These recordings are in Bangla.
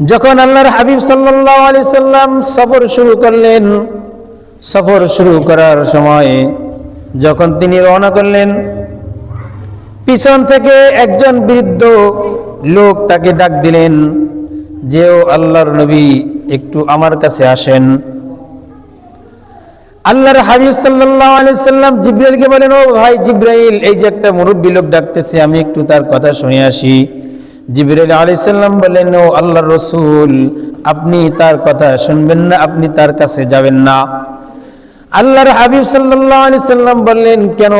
যখন আল্লাহর হাবিব সাল্লাহ আলি সাল্লাম সফর শুরু করলেন, সফর শুরু করার সময় যখন তিনি রওনা করলেন, পিছন থেকে একজন বৃদ্ধ লোক তাকে ডাক দিলেন যে ও আল্লাহর নবী, একটু আমার কাছে আসেন। আল্লাহর হাবিব সাল্লাল্লাহু আলাইহি সাল্লাম জিব্রাইলকে বলেন, ও ভাই জিব্রাইল, এই যে একটা মুরব্বী লোক ডাকতেছে, আমি একটু তার কথা শুনে আসি। জিব্রাইল আলাইহিস সালাম বলেন, ও আল্লাহর রসুল, আপনি তার কথা শুনবেন না, আপনি তার কাছে যাবেন না। আল্লাহর হাবিব সাল্লাল্লাহু আলাইহি সাল্লাম বললেন, কেন?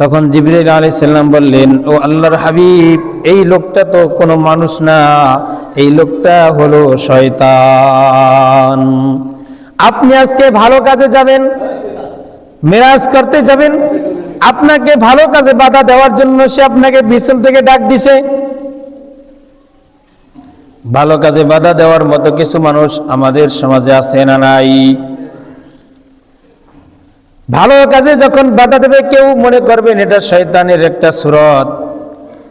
তখন জিবরাইল আলাইহিস সালাম বললেন, ও আল্লাহর হাবিব, এই লোকটা তো কোনো মানুষ না, এই লোকটা হলো শয়তান। আপনি আজকে ভালো কাজে যাবেন, মেরাজ করতে যাবেন, আপনাকে ভালো কাজে বাধা দেওয়ার জন্য সে আপনাকে পিছন থেকে ডাক দিছে। ভালো কাজে বাধা দেওয়ার মতো কিছু মানুষ আমাদের সমাজে আছে না নাই? ভালো কাজে যখন বাধা দেবে, কেউ মনে করবেন এটা শয়তানের একটা সুরত।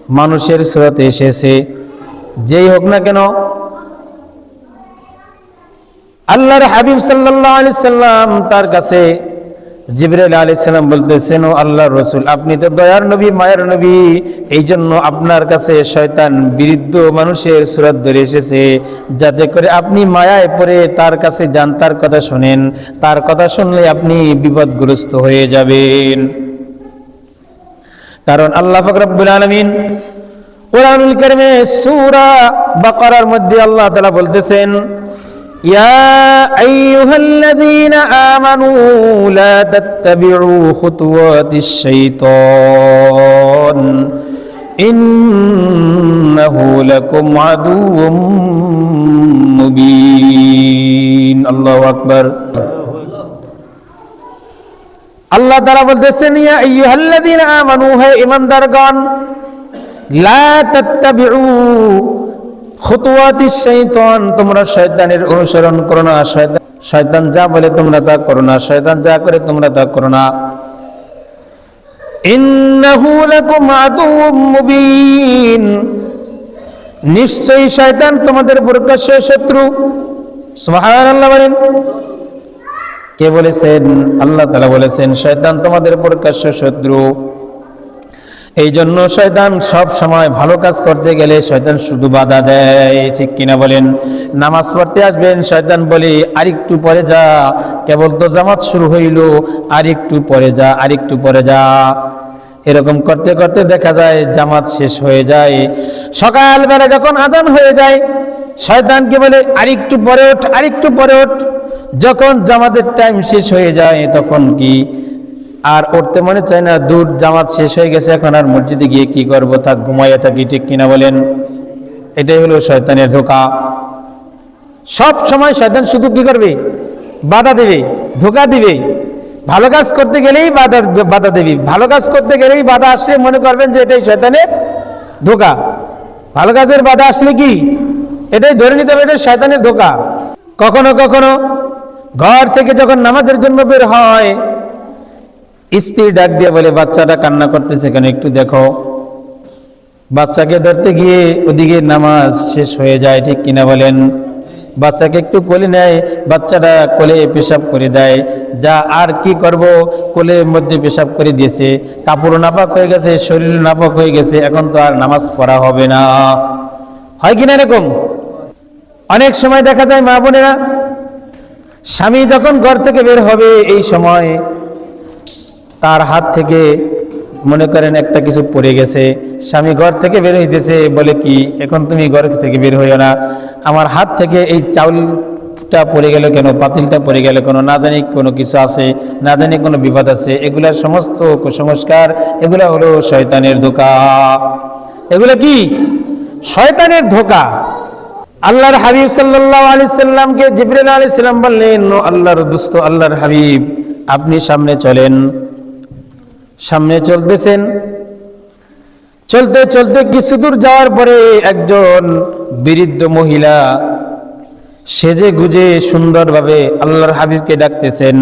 মানুষের সুরতে এসেছে। যেই হোক না কেন, আল্লাহর হাবিব সাল্লাল্লাহু আলাইহি সাল্লাম তার কাছে জিবরাইল আলাইহিস সালাম বলতেছেন, ও আল্লাহর রসুল, আপনি তো দয়ার নবী, মায়ের নবী। এই জন্য আপনার কাছে শয়তান বিরুদ্ধ মানুষের সুরত ধরে এসেছে। যাতে করে আপনি মায়ায় পড়ে তার কাছে যান, তার কথা শোনেন। তার কথা শুনলে আপনি বিপদগ্রস্ত হয়ে যাবেন। কারণ আল্লাহ ফকরাবুল আলমিন কোরআনুল কারিমে সূরা বাকারার মধ্যে আল্লাহ তাআলা বলতেছেন يا أيها الذين آمنوا لا تتبعوا خطوات الشيطان إنه لكم عدو مبين الله أكبر আল্লাহ তারা বলতেছেন ইয়া আইয়ুহাল্লাযীনা আমানু হে ঈমানদারগণ লা তাত্তাবিউ খুতুওয়াতিশ শাইতান তোমরা শয়তানের অনুসরণ করো না। শয়তান যা বলে তোমরা তা করো না। শয়তান যা করে তোমরা তা করো না। ইন্নাহু লাকুম আদুউম মুবিন। নিশ্চয়ই শয়তান তোমাদের প্রকাশ্য শত্রু। সুবহানাল্লাহ বলেন। কে বলেছেন? আল্লাহ তালা বলেছেন, শয়তান তোমাদের প্রকাশ্য শত্রু। এই জন্য শয়তান সব সময় ভালো কাজ করতে গেলে শয়তান শুধু বাধা দেয়। ঠিক কিনা বলেন? নামাজ পড়তে আসবেন, শয়তান বলে, আরেকটু পরে যা। কেবল তো জামাত শুরু হইল, আরেকটু পরে যা, আরেকটু পরে যা। এরকম করতে করতে দেখা যায়, জামাত শেষ হয়ে যায়। সকালবেলা যখন আদান হয়ে যায়, শয়তানকে বলে, আরেকটু পরে ওঠ, আরেকটু পরে ওঠ। যখন জামাতের টাইম শেষ হয়ে যায়, তখন কি? আর উঠতে মনে চায় না, দূর জামাত শেষ হয়ে গেছে, এখন আর মসজিদে গিয়ে কি করব তা ঘুমাইয়া থাকি, ঠিক কিনা বলেন? এটাই হলো শয়তানের ধোকা। সব সময় শয়তান শুধু কি করবে? বাধা দেবে, ধোকা দিবে। ভালো কাজ করতে গেলেই বাধা বাধা দেবে। ভালো কাজ করতে গেলেই বাধা আসলে মনে করবেন যে এটাই শয়তানের ধোকা। ভালো কাজের বাধা আসলে কি? এটাই ধরে নিতে হবে এটা শয়তানের ধোকা। কখনো কখনো ঘর থেকে যখন নামাজের জন্য বের হয় স্ত্রী ডাক দিয়ে বলে, বাচ্চাটা কান্না করতেছে কেন? একটু দেখো। বাচ্চাকে ধরতে গিয়ে ওদিকে নামাজ শেষ হয়ে যায়, ঠিক কিনা বলেন? বাচ্চাকে একটু কোলে নেয়, বাচ্চাটা কোলে পেশাব করে দেয়। যা আর কি করব? কোলের মধ্যে পেশাব করে দিয়েছে। কাপড় নাপাক হয়ে গেছে, শরীর নাপাক হয়ে গেছে, এখন তো আর নামাজ পড়া হবে না। হয় কিনা এরকম? অনেক সময় দেখা যায় মা বোনেরা, স্বামী যখন ঘর থেকে বের হবে, এই সময় তার হাত থেকে মনে করেন একটা কিছু পড়ে গেছে। স্বামী ঘর থেকে বের হইতেছে, বলে কি, এখন তুমি ঘর থেকে বের হইও না। আমার হাত থেকে এই চাউলটা পড়ে গেল কেন? পাতিলটা পড়ে গেল কেন? না জানি কোনো কিছু আছে, না জানি কোনো বিপদ আছে। এগুলার সমস্ত কুসংস্কার, এগুলা হলো শয়তানের ধোকা। এগুলো কি? শয়তানের ধোকা। আল্লাহর হাবিব সাল্লাহ আলি সাল্লামকে জিবরিল আলী সাল্লাম বললেন, "ও আল্লাহর দুস্ত, আল্লাহর হাবিব, আপনি সামনে চলেন। সামনে চলতেছেন। চলতে চলতে কিছু দূর যাওয়ার পরে একজন বৃদ্ধ মহিলা সেজে গুজে সুন্দরভাবে আল্লাহর হাবিবকে ডাকতেছেন।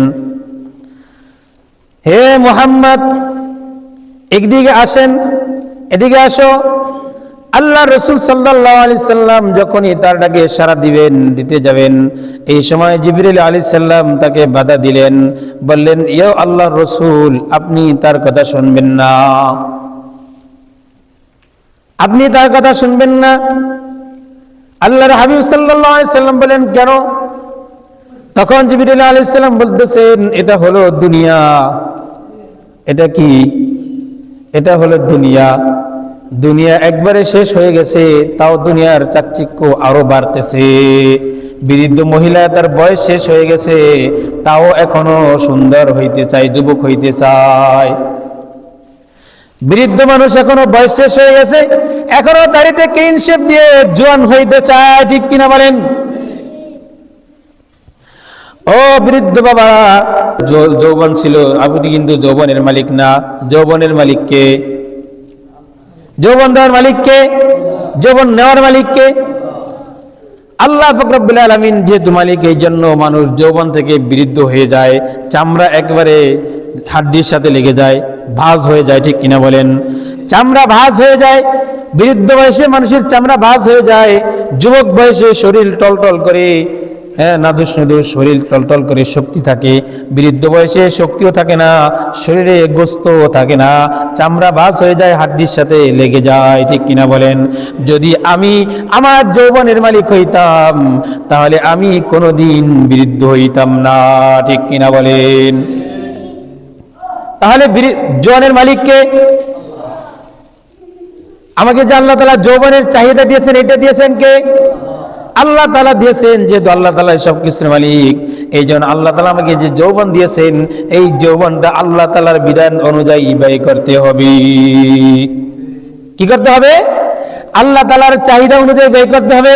হে মোহাম্মদ একদিকে আসেন, এদিকে আসো। আল্লাহ রসুল সাল্লাহ আলি সাল্লাম যখনই তার ডাকে সারা দিবেন, দিতে যাবেন, এই সময় জিবরিল আলী সাল্লাম তাকে বাধা দিলেন, বললেন, ইয় আল্লাহ রসুল, আপনি তার কথা শুনবেন না। আপনি তার কথা শুনবেন না? আল্লাহর হাবিব সাল্লাহ সাল্লাম বলেন কেন? তখন জিবরিল আলী সাল্লাম বলতেছেন, এটা হলো দুনিয়া। এটা কি? এটা হলো দুনিয়া। দুনিয়া একবারে শেষ হয়ে গেছে, তাও দুনিয়ার চাকচিক্য আরও বাড়তেছে। বৃদ্ধ মহিলা তার বয়স শেষ হয়ে গেছে, তাও এখনও সুন্দর হইতে চায়, যুবক হইতে চায়। বৃদ্ধ মানুষ এখনও বয়স শেষ হয়ে গেছে, এখনও দাড়িতে ক্লিন দিয়ে জোয়ান হইতে চায়, ঠিক কিনা বলেন? ও বৃদ্ধ বাবা যৌবন ছিল, আপনি কিন্তু যৌবনের মালিক না, যৌবনের মালিককে যৌবন দেওয়ার মালিককে যৌবন নেওয়ার মালিককে আল্লাহ ফকরবুল আলমিন যেহেতু মালিক এই জন্য মানুষ যৌবন থেকে বৃদ্ধ হয়ে যায়, চামড়া একবারে হাড্ডির সাথে লেগে যায়, ভাঁজ হয়ে যায়, ঠিক কিনা বলেন? চামড়া ভাঁজ হয়ে যায় বৃদ্ধ বয়সে মানুষের চামড়া ভাঁজ হয়ে যায়, যুবক বয়সে শরীর টলটল করে হ্যাঁ নাদুস নাদুস শরীর টলটল করে শক্তি থাকে। বৃদ্ধ বয়সে শক্তিও থাকে না, শরীরে গোস্তও থাকে না। চামড়া ভাঁজ হয়ে যায়, হাড্ডির সাথে লেগে যায়, ঠিক কিনা বলেন? যদি আমি আমার যৌবনের মালিক হইতাম, তাহলে আমি কোনোদিন বৃদ্ধ হইতাম না, ঠিক কিনা বলেন? তাহলে জোয়ানের মালিককে আমাকে যে আল্লাহ তালা যৌবনের চাহিদা দিয়েছেন, এটা দিয়েছেন কে? আল্লাহ তালা দিয়েছেন যেহেতু আল্লাহ তালা সব কিছুর মালিক। এই জন্য আল্লাহ তালা আমাকে যে যৌবন দিয়েছেন, এই যৌবনটা আল্লাহ তালার বিধান অনুযায়ী ব্যয় করতে হবে। কি করতে হবে? আল্লাহ তালার চাহিদা অনুযায়ী ব্যয় করতে হবে।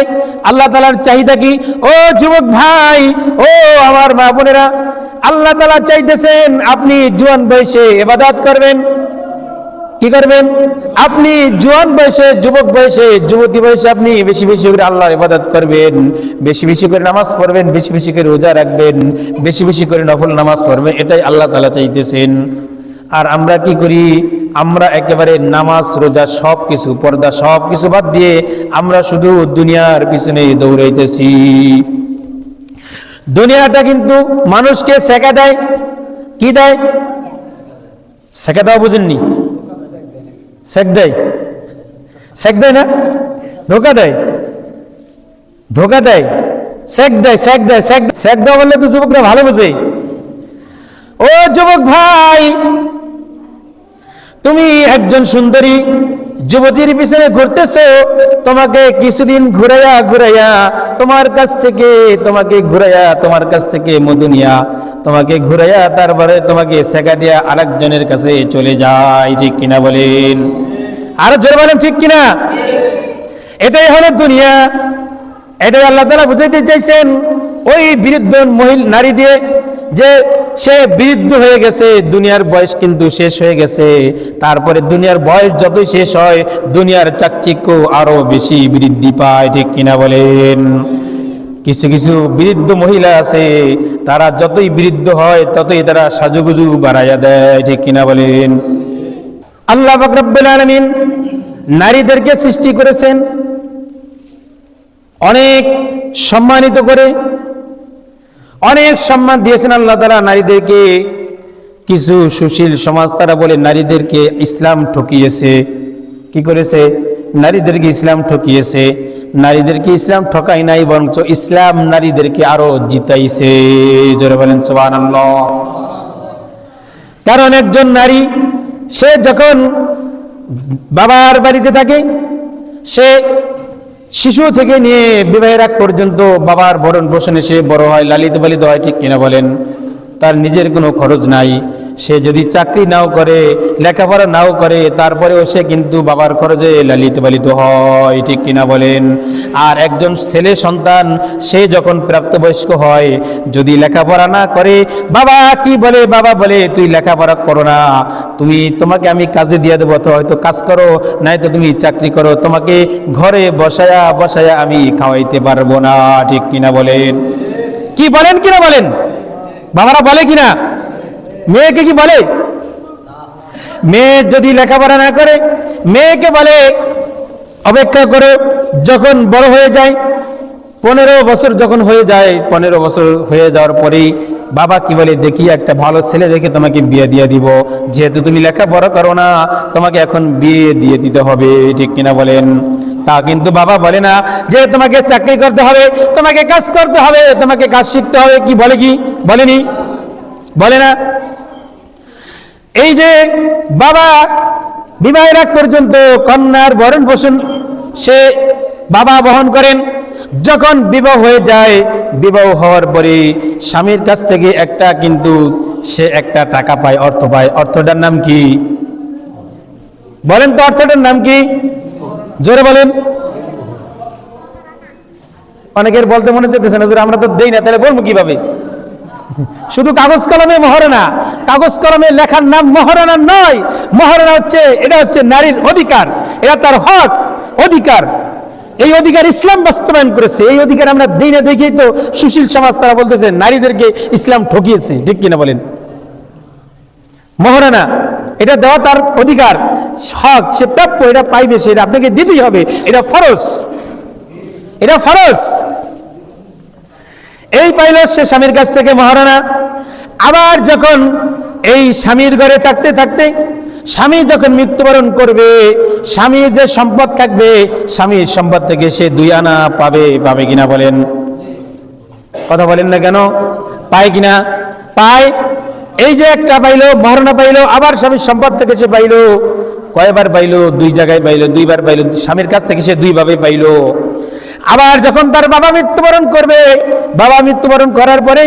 আল্লাহ তালার চাহিদা কি? ও যুবক ভাই, ও আমার মা বোনেরা, আল্লাহ তালা চাইতেছেন আপনি জুয়ান বয়সে এবাদাত করবেন। কি করবেন? আপনি জোয়ান বয়সে, যুবক বয়সে, যুবতী বয়সে আপনি বেশি বেশি করে আল্লাহর ইবাদত করবেন, বেশি বেশি করে নামাজ পড়বেন, বেশি বেশি করে রোজা রাখবেন, বেশি বেশি করে নফল নামাজ পড়বেন, এটাই আল্লাহ তালা চাইতেছেন। আর আমরা কি করি? আমরা একেবারে নামাজ, রোজা সব কিছু পর্দা সব কিছু বাদ দিয়ে আমরা শুধু দুনিয়ার পিছনে দৌড়াইতেছি। দুনিয়াটা কিন্তু মানুষকে শেখা দেয়। কি দেয়? শেখা দেওয়া বুঝেননি? শেখ দেয়। সেক দেয় না? ধোকা দেয়। ধোকা দেয়। সেক দেয় সেক দেয় শেখ সেক দেওয়া বললে তো যুবকরা ভালো বোঝে। ও যুবক ভাই, তুমি একজন সুন্দরী। যুবতীর পিছনে ঘুরতেছো, তোমাকে কিছুদিন ঘুরাইয়া ঘুরাইয়া তোমার কাছ থেকে, তোমাকে ঘুরাইয়া তোমার কাছ থেকে মধুনিয়া তোমাকে ঘুরাইয়া তারপরে তোমাকে শেখা দিয়া আরেকজনের কাছে চলে যায়, ঠিক কিনা বলেন? আরও জোরে বলেন, ঠিক কিনা? এটাই হলো দুনিয়া। এটাই আল্লাহ তালা বুঝাইতে চাইছেন, ওই বিরুদ্ধ মহিল, নারী দিয়ে যে সে বৃদ্ধ হয়ে গেছে, দুনিয়ার বয়স কিন্তু শেষ হয়ে গেছে। তারপরে দুনিয়ার বয়স যতই শেষ হয়, দুনিয়ার চাকচিক্য আরও বেশি বৃদ্ধি পায়, ঠিক কিনা বলেন? কিছু কিছু বৃদ্ধ মহিলা আছে, তারা যতই বৃদ্ধ হয়, ততই তারা সাজুগুজু বাড়াইয়া দেয়, ঠিক কিনা বলেন? আল্লাহ বাকরব্বুল আলমিন নারীদেরকে সৃষ্টি করেছেন, অনেক সম্মানিত করে। অনেক সম্মান দিয়েছেন আল্লাহ তারা নারীদেরকে। কিছু সুশীল সমাজ তারা বলে নারীদেরকে ইসলাম ঠকিয়েছে। কি করেছে? নারীদেরকে ইসলাম ঠকিয়েছে। নারীদেরকে ইসলাম ঠকাই নাই, বরঞ্চ ইসলাম নারীদেরকে আরও জিতাইছে। জোরে বলেন সোহান কারণ একজন নারী, সে যখন বাবার বাড়িতে থাকে, সে শিশু থেকে নিয়ে বিবাহের আগ পর্যন্ত বাবার ভরণ পোষণে সে বড় হয় লালিত বালিত হয়, ঠিক কিনা বলেন? তার নিজের কোনো খরচ নাই। সে যদি চাকরি নাও করে, লেখাপড়া নাও করে, তারপরেও সে কিন্তু বাবার খরচে লালিত পালিত হয়, ঠিক কিনা বলেন? আর একজন ছেলে সন্তান, সে যখন প্রাপ্তবয়স্ক হয়, যদি লেখাপড়া না করে, বাবা কি বলে, বাবা বলে, তুই লেখাপড়া করো না, তুমি, তোমাকে আমি কাজে দিয়ে দেবো, তো হয়তো কাজ করো নাই তো তুমি চাকরি করো, তোমাকে ঘরে বসায়া বসায়া আমি খাওয়াইতে পারব না ঠিক কিনা বলেন? কি বলেন কিনা বলেন? বাবারা বলে কিনা? মেয়েকে কি বলে? মেয়ে যদি লেখাপড়া না করে, মেয়েকে বলে, অপেক্ষা করে যখন বড় হয়ে যায়, পনেরো বছর যখন হয়ে যায়, পনেরো বছর হয়ে যাওয়ার পরেই বাবা কি বলে, দেখি একটা ভালো ছেলে দেখে তোমাকে বিয়ে দিয়ে দিব। যেহেতু তুমি লেখাপড়া করো না, তোমাকে এখন বিয়ে দিয়ে দিতে হবে। ঠিক কিনা বলেন? তা কিন্তু বাবা বলে না, যে তোমাকে চাকরি করতে হবে, তোমাকে কাজ করতে হবে, তোমাকে কাজ শিখতে হবে। কি বলে কি? বলেনি? বলে না? এই যে বাবা বিবাহের আগ পর্যন্ত কন্যার ভরণ পোষণ সে বাবা বহন করেন। যখন বিবাহ হয়ে যায়, বিবাহ হওয়ার পরে স্বামীর কাছ থেকে একটা কিন্তু সে একটা টাকা পায়, অর্থ পায়। অর্থটার নাম কি? বলেন তো অর্থটার নাম কি? জোরে বলেন। অনেকের বলতে মনে চাইতেছে না আমরা তো দেই না, তাহলে বলব কীভাবে? শুধু কাগজ কলমে মহারণা, কাগজ কলমে লেখার নাম মহারণা নয়, মহারণা হচ্ছে, এটা হচ্ছে নারীর অধিকার, এটা তার হক, অধিকার। এই অধিকার ইসলাম বাস্তবায়ন করেছে, এই অধিকার আমরা দিই না দেখেই তো সুশীল সমাজ তারা বলতেছে, নারীদেরকে ইসলাম ঠকিয়েছে, ঠিক কিনা বলেন? মহারানা এটা দেওয়া তার অধিকার, হক, সে প্রাপ্য, এটা পাইবে সে, এটা আপনাকে দিতেই হবে, এটা ফরজ। এটা ফরজ। এই পাইল সে স্বামীর কাছ থেকে মহারানা আবার যখন এই স্বামীর ঘরে থাকতে থাকতে স্বামী যখন মৃত্যুবরণ করবে, স্বামীর যে সম্পদ থাকবে, স্বামীর সম্পদ থেকে সে দুই আনা পাবে পাবে কিনা বলেন। কথা বলেন না কেন? পায় কিনা? পায়। এই যে একটা পাইলো, মহারণা পাইলো, আবার স্বামীর সম্পদ থেকে সে পাইলো, কয়বার পাইলো? দুই জায়গায় পাইলো, দুইবার পাইলো, স্বামীর কাছ থেকে সে দুইভাবে পাইলো। আবার যখন তার বাবা মৃত্যুবরণ করবে, বাবা মৃত্যুবরণ করার পরে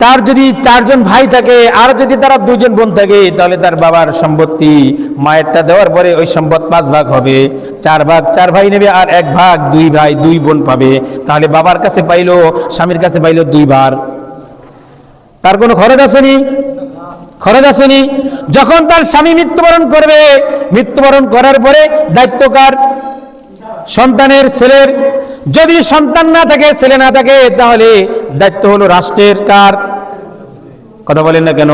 তার যদি চারজন ভাই থাকে, আর যদি তারা দুজন বোন থাকে, তাহলে তার বাবার সম্পত্তি মায়েরটা দেওয়ার পরে ওই সম্পদ পাঁচ ভাগ হবে। চার ভাগ, চার ভাই নেবে আর এক ভাগ দুই ভাই, দুই বোন পাবে। তাহলে বাবার কাছে পাইলো, স্বামীর কাছে পাইলো দুইবার তার কোনো খরচ আসেনি খরচ আসেনি যখন তার স্বামী মৃত্যুবরণ করবে, মৃত্যুবরণ করার পরে দায়িত্বকার সন্তানের ছেলের, যদি সন্তান না থাকে, ছেলে না থাকে, তাহলে দায়িত্ব হলো রাষ্ট্রের কার? কথা বলেন না কেন?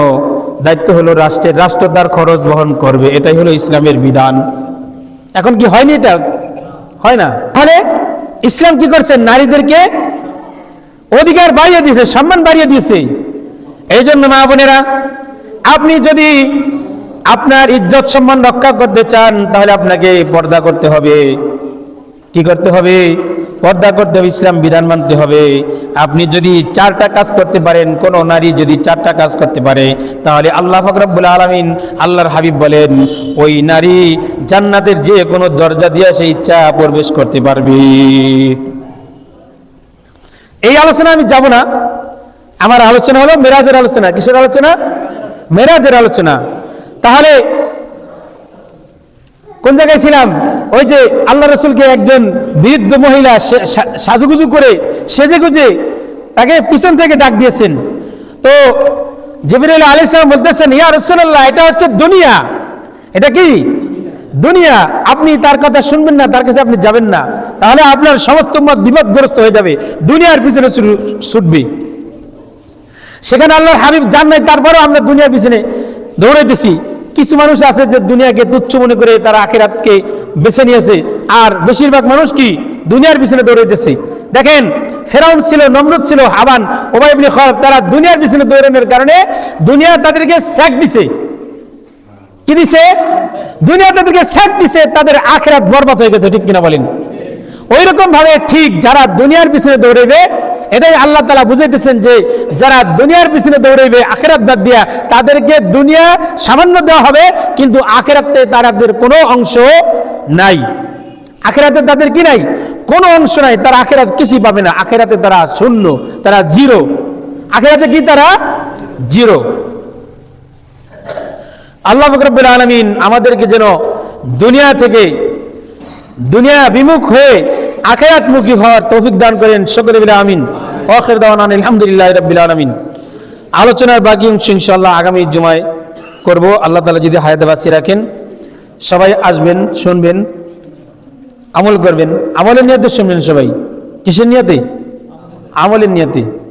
দায়িত্ব হলো রাষ্ট্রের, রাষ্ট্র তার খরচ বহন করবে। এটাই হলো ইসলামের বিধান। এখন কি হয়নি এটা? হয় না? তাহলে ইসলাম কি করছে? নারীদেরকে অধিকার বাড়িয়ে দিয়েছে, সম্মান বাড়িয়ে দিয়েছে। এই জন্য মা বোনেরা, আপনি যদি আপনার ইজ্জত সম্মান রক্ষা করতে চান, তাহলে আপনাকে পর্দা করতে হবে। কি করতে হবে? পর্দা করতে হবে, ইসলাম বিধান মানতে হবে। আপনি যদি চারটা কাজ করতে পারেন, কোন নারী যদি চারটা কাজ করতে পারে, তাহলে আল্লাহ ফকরাবুল আলমিন আল্লাহর হাবিব বলেন, ওই নারী জান্নাতের যে কোনো দরজা দিয়ে সেই ইচ্ছা প্রবেশ করতে পারবে। এই আলোচনা আমি যাব না। আমার আলোচনা হলো মেরাজের আলোচনা। কিসের আলোচনা? মেরাজের আলোচনা। তাহলে কোন জায়গায় ছিলাম? ওই যে আল্লাহ রসুলকে একজন বৃদ্ধ মহিলা সাজুগুজু করে সেজে গুজে তাকে পিছন থেকে ডাক দিয়েছেন। তো জিবরিল আলী সালাম বলতেছেন, ইয়া রসুল্লাহ এটা হচ্ছে দুনিয়া। এটা কি? দুনিয়া। আপনি তার কথা শুনবেন না, তার কাছে আপনি যাবেন না। তাহলে আপনার সমস্ত মত বিপদগ্রস্ত হয়ে যাবে। দুনিয়ার পিছনে ছুট- ছুটবে। সেখানে আল্লাহর হাবিব জান নাই, তারপরেও আমরা দুনিয়ার পিছনে দৌড়াইতেছি। কিছু মানুষ আছে যে দুনিয়াকে তুচ্ছ মনে করে তারা আখেরাতকে বেছে নিয়েছে। আর বেশিরভাগ মানুষ কি দুনিয়ার পিছনে দৌড়াইতেছে। দেখেন, ফেরাউন ছিল, নমরুদ ছিল, হাবান ওবাইবনি খরব তারা দুনিয়ার পিছনে দৌড়ানোর কারণে দুনিয়া তাদেরকে স্যাক দিছে। কি দিছে? দুনিয়া তাদেরকে স্যাক দিছে, তাদের আখেরাত বরবাদ হয়ে গেছে, ঠিক কিনা বলেন? ওই রকম ভাবে ঠিক যারা দুনিয়ার পিছনে দৌড়াইবে এটাই আল্লাহ তালা বুঝাইতেছেন যে যারা দুনিয়ার পিছনে দৌড়াইবে, আখেরাত বাদ দিয়া তাদেরকে দুনিয়া সামান্য দেওয়া হবে, কিন্তু আখেরাতে তাদের কোনো অংশ নাই। আখেরাতে তাদের কি নাই? কোনো অংশ নাই। তারা আখেরাত কিছুই পাবে না। আখেরাতে তারা শূন্য, তারা জিরো। আখেরাতে কি তারা? জিরো। আল্লাহ ফকরবুল আলমিন আমাদেরকে যেন দুনিয়া থেকে দুনিয়া বিমুখ হয়ে আখেরাত মুখী হওয়ার তৌফিক দান করেন সকলে বিলা আমিন। অখের দাওয়ান আলহামদুলিল্লাহ রবিল আলমিন। আলোচনার বাকি অংশ ইনশাল্লাহ আগামী জুমায় করব। আল্লাহ তালা যদি হায়াতে বাঁচিয়ে রাখেন, সবাই আসবেন, শুনবেন, আমল করবেন। আমলের নিয়তে শুনবেন সবাই। কিসের নিয়তে? আমলের নিয়তে।